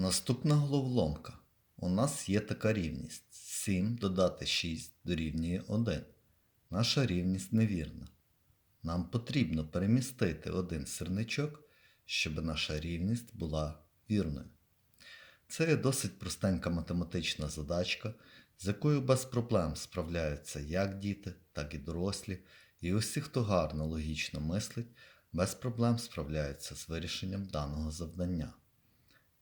Наступна головоломка. У нас є така рівність. 7 додати 6 дорівнює 1. Наша рівність невірна. Нам потрібно перемістити один сірничок, щоб наша рівність була вірною. Це є досить простенька математична задачка, з якою без проблем справляються як діти, так і дорослі, і усі, хто гарно логічно мислить, без проблем справляються з вирішенням даного завдання.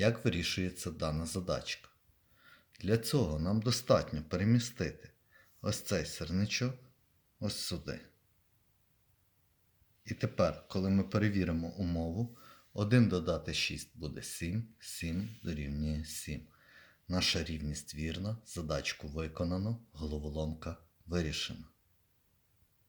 Як вирішується дана задачка? Для цього нам достатньо перемістити ось цей сірничок ось сюди. І тепер, коли ми перевіримо умову, 1 додати 6 буде 7, 7 дорівнює 7. Наша рівність вірна, задачку виконано, головоломка вирішена.